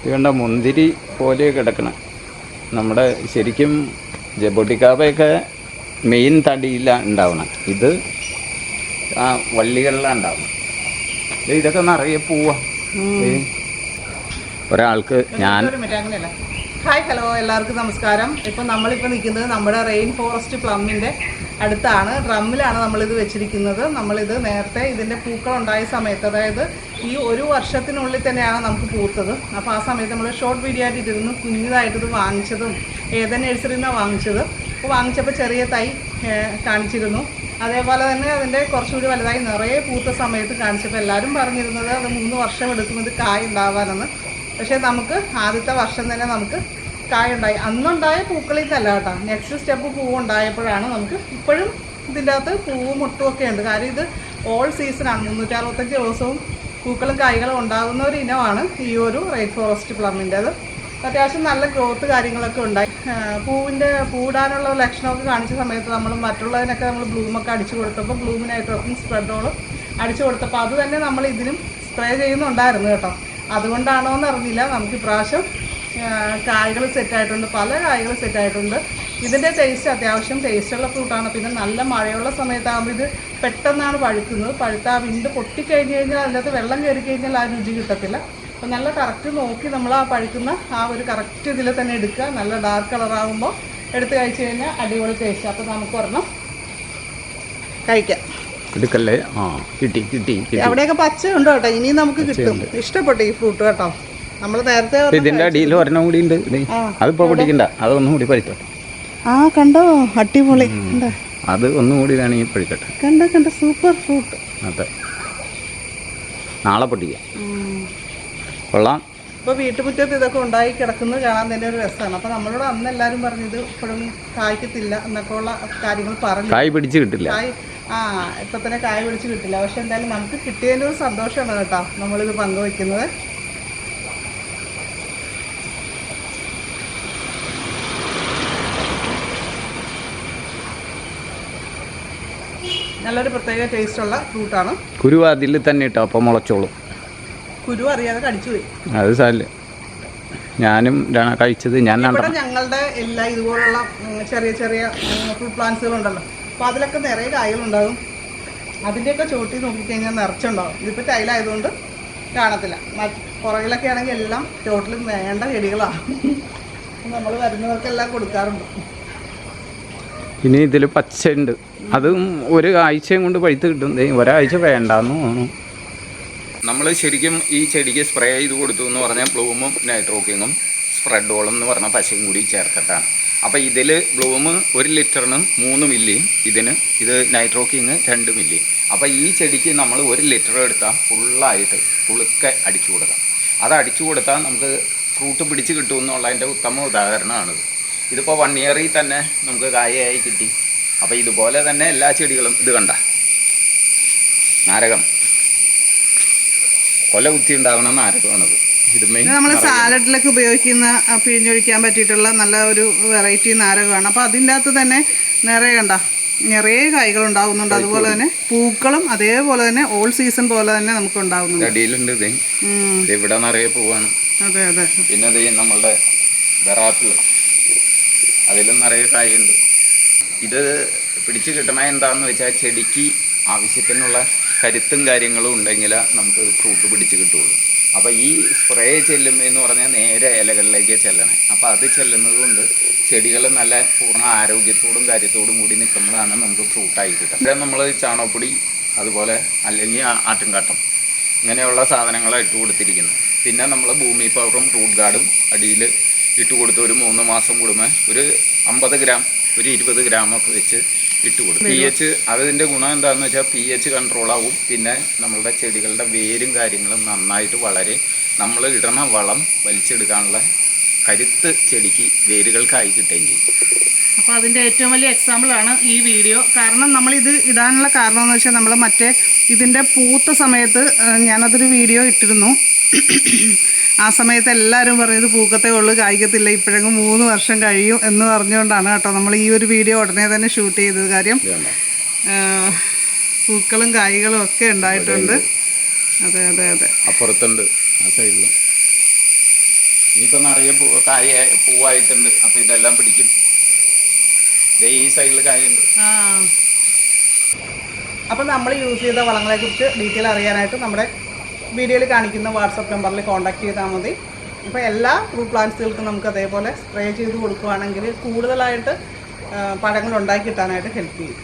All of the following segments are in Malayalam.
ഇത് കണ്ട മുന്തിരി പോലെ കിടക്കണം. നമ്മുടെ ശരിക്കും ജബോട്ടിക്കാവയൊക്കെ മെയിൻ തടിയിലാണ് ഉണ്ടാവണം. ഇത് ആ വള്ളികളിലാണ് ഉണ്ടാവണം. ഇതൊക്കെ നിറയെ പോവാ. ഒരാൾക്ക് ഞാൻ ഹായ് ഹലോ എല്ലാവർക്കും നമസ്കാരം. ഇപ്പം നമ്മളിപ്പോൾ നിൽക്കുന്നത് നമ്മുടെ റെയിൻ ഫോറസ്റ്റ് പ്ലമ്മിന്റെ അടുത്താണ്. ഡ്രമ്മിലാണ് നമ്മളിത് വെച്ചിരിക്കുന്നത്. നമ്മളിത് നേരത്തെ ഇതിന്റെ പൂക്കൾ ഉണ്ടായ സമയത്ത് അതായത് ഈ ഒരു വർഷത്തിനുള്ളിൽ തന്നെയാണ് നമുക്ക് പൂത്തത്. അപ്പോൾ ആ സമയത്ത് നമ്മൾ ഷോർട്ട് വീഡിയോ ആയിട്ട് ഇട്ടിരുന്നു കുഞ്ഞിതായിട്ട് ഇത് വാങ്ങിച്ചതും ഏതൻ നഴ്സറിയിൽ നിന്നാണ് വാങ്ങിച്ചത്. അപ്പോൾ വാങ്ങിച്ചപ്പോൾ ചെറിയ തൈ കാണിച്ചിരുന്നു. അതേപോലെ തന്നെ അതിന്റെ കുറച്ചുകൂടി വലുതായി നിറയെ പൂത്ത സമയത്ത് കാണിച്ചപ്പോൾ എല്ലാവരും പറഞ്ഞിരുന്നത് അത് മൂന്ന് വർഷം എടുക്കുന്നത് കായ് ഉണ്ടാവാനെന്ന്. പക്ഷേ നമുക്ക് ആദ്യത്തെ വർഷം തന്നെ നമുക്ക് കായ ഉണ്ടായി അന്നുണ്ടായ പൂക്കളിൽ നിന്നല്ല കേട്ടോ നെക്സ്റ്റ് സ്റ്റെപ്പ് പൂവ് ഉണ്ടായപ്പോഴാണ് നമുക്ക് ഇപ്പോഴും ഇതിന്റെ അകത്ത് പൂവും മുട്ടും ഒക്കെ ഉണ്ട്. കാര്യം ഇത് ഓൾ സീസണാണ് മുന്നൂറ്റി അറുപത്തഞ്ച് ദിവസവും പൂക്കളും കായ്കളും ഉണ്ടാകുന്ന ഒരു ഇനമാണ് ഈ ഒരു റെയിൻ ഫോറസ്റ്റ് പ്ലമ്മിന്റെ അത് അത്യാവശ്യം നല്ല ഗ്രോത്ത് കാര്യങ്ങളൊക്കെ ഉണ്ടായി. പൂവിന്റെ പൂടാനുള്ള ലക്ഷണമൊക്കെ കാണിച്ച സമയത്ത് നമ്മൾ മറ്റുള്ളതിനൊക്കെ നമ്മൾ ബ്ലൂമൊക്കെ അടിച്ചു കൊടുത്തപ്പോൾ ബ്ലൂമിനായിട്ടൊക്കെ സ്പ്രെഡോളും അടിച്ചു കൊടുത്തപ്പോൾ അത് തന്നെ നമ്മൾ ഇതിനും സ്പ്രേ ചെയ്യുന്നുണ്ടായിരുന്നു കേട്ടോ. അതുകൊണ്ടാണോ എന്നറിഞ്ഞില്ല നമുക്ക് ഇപ്രാവശ്യം കായ്കൾ സെറ്റായിട്ടുണ്ട് പല കായ്കൾ സെറ്റായിട്ടുണ്ട് ഇതിന്റെ ടേസ്റ്റ് അത്യാവശ്യം ടേസ്റ്റുള്ള ഫ്രൂട്ടാണ് പിന്നെ നല്ല മഴയുള്ള സമയത്താകുമ്പോൾ ഇത് പെട്ടെന്നാണ് പഴുക്കുന്നത്. പഴുത്ത ആ വിണ്ട് പൊട്ടിക്കഴിഞ്ഞ് കഴിഞ്ഞാൽ അതിനകത്ത് വെള്ളം കയറി കഴിഞ്ഞാൽ ആ രുചി കിട്ടത്തില്ല. അപ്പം നല്ല കറക്റ്റ് നോക്കി നമ്മൾ ആ പഴുക്കുന്ന ആ ഒരു കറക്റ്റ് ഇതിൽ തന്നെ എടുക്കുക. നല്ല ഡാർക്ക് കളറാകുമ്പോൾ എടുത്ത് കഴിച്ചു കഴിഞ്ഞാൽ അടിപൊളി ടേസ്റ്റ് അപ്പോൾ നമുക്ക് ഒരെണ്ണം കഴിക്കാം. എടുക്കല്ലേ? ആ കിട്ടി കിട്ടി കിട്ടി. അവിടെയൊക്കെ പച്ച ഉണ്ട് കേട്ടോ? ഇനി നമുക്ക് കിട്ടും. ഇഷ്ടപ്പെട്ടു ഈ ഫ്രൂട്ട് കേട്ടോ. നമ്മൾ നേരത്തെ ഇതിന്റെ അടിയിൽ ഒരെണ്ണം കൂടി ഉണ്ട്. അതിപ്പോ പൊട്ടിക്കണ്ട. അതൊന്നും കൂടി പഴുത്തോട്ടെ. ആ കണ്ടോ? അടിപൊളി. അത് ഒന്നും കൂടി വേണമെങ്കിൽ പഴുക്കട്ടെ. കണ്ടോ കണ്ടോ? Super fruit. അതെ. നാളെ പൊട്ടിക്കാം. കൊള്ളാം. ഇപ്പോൾ വീട്ടുമുറ്റത്ത് ഇതൊക്കെ ഉണ്ടായി കിടക്കുന്നത് കാണാൻ തന്നെ ഒരു രസമാണ്. അപ്പോൾ നമ്മളോട് അന്ന് എല്ലാവരും പറഞ്ഞത് ഇപ്പോഴും കായ്ക്കത്തില്ല എന്നൊക്കെ ഉള്ള കാര്യങ്ങൾ പറഞ്ഞു. കായ് പിടിച്ച് കിട്ടില്ല. കായ് ആ ഇപ്പം തന്നെ കായ് പിടിച്ച് കിട്ടില്ല. പക്ഷെ എന്തായാലും നമുക്ക് കിട്ടിയതിന്റെ ഒരു സന്തോഷമാണ് കേട്ടോ നമ്മളിത് പങ്കുവയ്ക്കുന്നത് നല്ലൊരു പ്രത്യേക ടേസ്റ്റ് ടേസ്റ്റുള്ള ഫ്രൂട്ടാണ് കുരു അതിൽ തന്നെ ഇട്ടോ അപ്പം മുളച്ചോളും. കുരു അറിയാതെ കടിച്ചു പോയി. അത് സാരില്ല ഞാനും കഴിച്ചത്. ഞാൻ ഇവിടെ ഞങ്ങളുടെ എല്ലാ ഇതുപോലുള്ള ചെറിയ ചെറിയ ഫ്രൂട്ട് പ്ലാന്റ്സുകളുണ്ടല്ലോ അപ്പോൾ അതിലൊക്കെ നിറയെ കായകളുണ്ടാകും അതിന്റെയൊക്കെ ചോട്ടി നോക്കിക്കഴിഞ്ഞാൽ നിറച്ചുണ്ടാവും ഇതിപ്പോൾ ടൈലായതുകൊണ്ട് കാണത്തില്ല. പുറകിലൊക്കെ ആണെങ്കിൽ എല്ലാം ചോട്ടിൽ വേണ്ട ചെടികളാണ് നമ്മൾ വരുന്നവർക്കെല്ലാം കൊടുക്കാറുണ്ട്. ഇനി ഇതിൽ പച്ചയുണ്ട്. അതും ഒരു ആഴ്ചയും കൊണ്ട് പഴുത്ത് കിട്ടും. ഒരാഴ്ച വേണ്ടാന്ന് തോന്നുന്നു. നമ്മൾ ശരിക്കും ഈ ചെടിക്ക് സ്പ്രേ ചെയ്ത് കൊടുത്തു എന്ന് പറഞ്ഞാൽ ബ്ലൂമും നൈട്രോക്കിങ്ങും സ്പ്രെഡോളും എന്ന് പറഞ്ഞ പശയും കൂടി ചേർത്തിട്ടാണ്. അപ്പോൾ ഇതിൽ ബ്ലൂമ് ഒരു ലിറ്ററിന് മൂന്ന് മില്ലിയും ഇതിന് ഇത് നൈട്രോക്കിങ് രണ്ട് മില്ലിയും അപ്പോൾ ഈ ചെടിക്ക് നമ്മൾ ഒരു ലിറ്റർ എടുത്താൽ ഫുള്ളായിട്ട് പുളുക്കെ അടിച്ചു കൊടുക്കാം. അത് അടിച്ചു കൊടുത്താൽ നമുക്ക് ഫ്രൂട്ട് പിടിച്ച് കിട്ടുമെന്നുള്ളതിന്റെ ഉത്തമ ഉദാഹരണമാണിത്. ഇതിപ്പോൾ വൺ ഇയറിൽ തന്നെ നമുക്ക് കായയായി കിട്ടി. അപ്പോൾ ഇതുപോലെ തന്നെ എല്ലാ ചെടികളും ഇത് കണ്ട. നാരകം. കൊല കുത്തി ഉണ്ടാവണ നാരകമാണത് നമ്മൾ സാലഡിലൊക്കെ ഉപയോഗിക്കുന്ന പിഴിഞ്ഞൊഴിക്കാൻ പറ്റിയിട്ടുള്ള നല്ല ഒരു വെറൈറ്റി നാരകമാണ്. അപ്പോൾ അതിന്റെ അകത്ത് തന്നെ നിറയെ കണ്ട. നിറയെ കായ്കൾ ഉണ്ടാവുന്നുണ്ട്. അതുപോലെ തന്നെ പൂക്കളും അതേപോലെ തന്നെ ഓൾ സീസൺ പോലെ തന്നെ നമുക്ക് ഉണ്ടാവുന്നുണ്ട്. അടിയിലുണ്ട് ഇവിടെ നിറയെ പോവാണ്. അതെ അതെ. പിന്നെ നമ്മളുടെ ബെറാപ്പിൾ അതിലും നിറയെ കായുണ്ട് ഇത് പിടിച്ചു കിട്ടണ എന്താണെന്ന് വെച്ചാൽ ചെടിക്ക് ആവശ്യത്തിനുള്ള കരുത്തും കാര്യങ്ങളും ഉണ്ടെങ്കിൽ നമുക്ക് ഫ്രൂട്ട് പിടിച്ച് കിട്ടുള്ളൂ. അപ്പോൾ ഈ സ്പ്രേ ചെല്ലുമ്പോൾ എന്ന് പറഞ്ഞാൽ നേരെ ഇലകളിലേക്ക് ചെല്ലണേ. അപ്പോൾ അത് ചെല്ലുന്നത് കൊണ്ട് ചെടികൾ നല്ല പൂർണ ആരോഗ്യത്തോടും കാര്യത്തോടും കൂടി നിൽക്കുമ്പോഴാണ് നമുക്ക് ഫ്രൂട്ടായി കിട്ടുക ഇവിടെ നമ്മൾ ചാണകപ്പൊടി അതുപോലെ അല്ലെങ്കിൽ ആട്ടുംകാട്ടം ഇങ്ങനെയുള്ള സാധനങ്ങളാണ് ഇട്ട് കൊടുത്തിരിക്കുന്നത്. പിന്നെ നമ്മൾ ഭൂമി പവറും റൂട്ട് ഗാർഡും അടിയിൽ ഇട്ട് കൊടുത്ത് ഒരു മൂന്ന് മാസം കൂടുമ്പോൾ ഒരു അമ്പത് ഗ്രാം ഒരു ഇരുപത് ഗ്രാമൊക്കെ വെച്ച് ഇട്ട് കൊടുക്കും പി എച്ച് അതിന്റെ ഗുണം എന്താണെന്ന് വെച്ചാൽ പി എച്ച് കൺട്രോൾ ആവും. പിന്നെ നമ്മളുടെ ചെടികളുടെ വേരും കാര്യങ്ങളും നന്നായിട്ട് വളരെ നമ്മൾ ഇടണ വളം വലിച്ചെടുക്കാനുള്ള കരുത്ത് ചെടിക്ക് വേരുകൾക്കായി കിട്ടുകയും ചെയ്യും. അപ്പോൾ അതിന്റെ ഏറ്റവും വലിയ എക്സാമ്പിളാണ് ഈ വീഡിയോ. കാരണം നമ്മൾ ഇത് ഇടാനുള്ള കാരണം എന്ന് വെച്ചാൽ നമ്മൾ മറ്റേ ഇതിന്റെ പൂത്ത സമയത്ത് ഞാനതൊരു വീഡിയോ ഇട്ടിരുന്നു. ആ സമയത്ത് എല്ലാവരും പറഞ്ഞത് പൂക്കത്തേ ഉള്ളൂ കായ്ക്കത്തില്ല ഇപ്പോഴെങ്കിലും മൂന്ന് വർഷം കഴിയും എന്ന് പറഞ്ഞുകൊണ്ടാണ് കേട്ടോ നമ്മൾ ഈ ഒരു വീഡിയോ ഉടനെ തന്നെ ഷൂട്ട് ചെയ്തത്. കാര്യം പൂക്കളും കായ്കളും ഒക്കെ ഉണ്ടായിട്ടുണ്ട്. അതെ അതെ അതെ. അപ്പുറത്തുണ്ട് ആ സൈഡിൽ ഇനിയിപ്പോൾ നിറയെ പൂ കായ പൂവായിട്ടുണ്ട്. അപ്പോൾ ഇതെല്ലാം പിടിക്കും. ഈ സൈഡിൽ കായുണ്ട്. അപ്പം നമ്മൾ യൂസ് ചെയ്ത വളങ്ങളെക്കുറിച്ച് ഡീറ്റെയിൽ അറിയാനായിട്ട് നമ്മുടെ വീഡിയോയിൽ കാണിക്കുന്ന വാട്സപ്പ് നമ്പറിൽ കോൺടാക്ട് ചെയ്താൽ മതി. ഇപ്പോൾ എല്ലാ ഫ്രൂട്ട് പ്ലാന്റ്സുകൾക്കും നമുക്ക് അതേപോലെ സ്പ്രേ ചെയ്ത് കൊടുക്കുകയാണെങ്കിൽ കൂടുതലായിട്ട് പഴങ്ങൾ ഉണ്ടാക്കി കിട്ടാനായിട്ട് ഹെൽപ്പ് ചെയ്യും.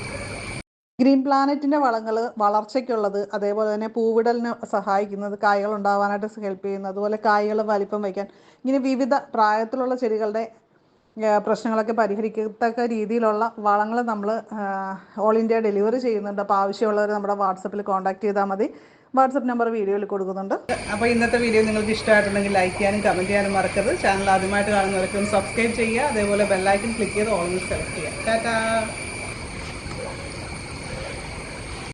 ഗ്രീൻ പ്ലാനറ്റിന്റെ വളങ്ങൾ വളർച്ചയ്ക്കുള്ളത് അതേപോലെ തന്നെ പൂവിടലിന് സഹായിക്കുന്നത് കായകൾ ഉണ്ടാവാനായിട്ട് ഹെൽപ്പ് ചെയ്യുന്നത് അതുപോലെ കായകൾ വലിപ്പം വയ്ക്കാൻ ഇങ്ങനെ വിവിധ പ്രായത്തിലുള്ള ചെടികളുടെ പ്രശ്നങ്ങളൊക്കെ പരിഹരിക്കത്തക്ക രീതിയിലുള്ള വളങ്ങൾ നമ്മൾ ഓൾ ഇന്ത്യ ഡെലിവറി ചെയ്യുന്നുണ്ട്. അപ്പോൾ ആവശ്യമുള്ളവർ നമ്മുടെ വാട്സപ്പിൽ കോൺടാക്ട് ചെയ്താൽ മതി. വാട്സപ്പ് നമ്പർ വീഡിയോയിൽ കൊടുക്കുന്നുണ്ട്. അപ്പോൾ ഇന്നത്തെ വീഡിയോ നിങ്ങൾക്ക് ഇഷ്ടമായിട്ടുണ്ടെങ്കിൽ ലൈക്ക് ചെയ്യാനും കമന്റ് ചെയ്യാനും മറക്കരുത്. ചാനൽ ആദ്യമായിട്ട് കാണുന്നവർക്കും സബ്സ്ക്രൈബ് ചെയ്യുക. അതേപോലെ ബെല്ലൈക്കൻ ക്ലിക്ക് ചെയ്ത് ഓൾമോസ്റ്റ് സെലക്ട് ചെയ്യുക. ടാറ്റാ.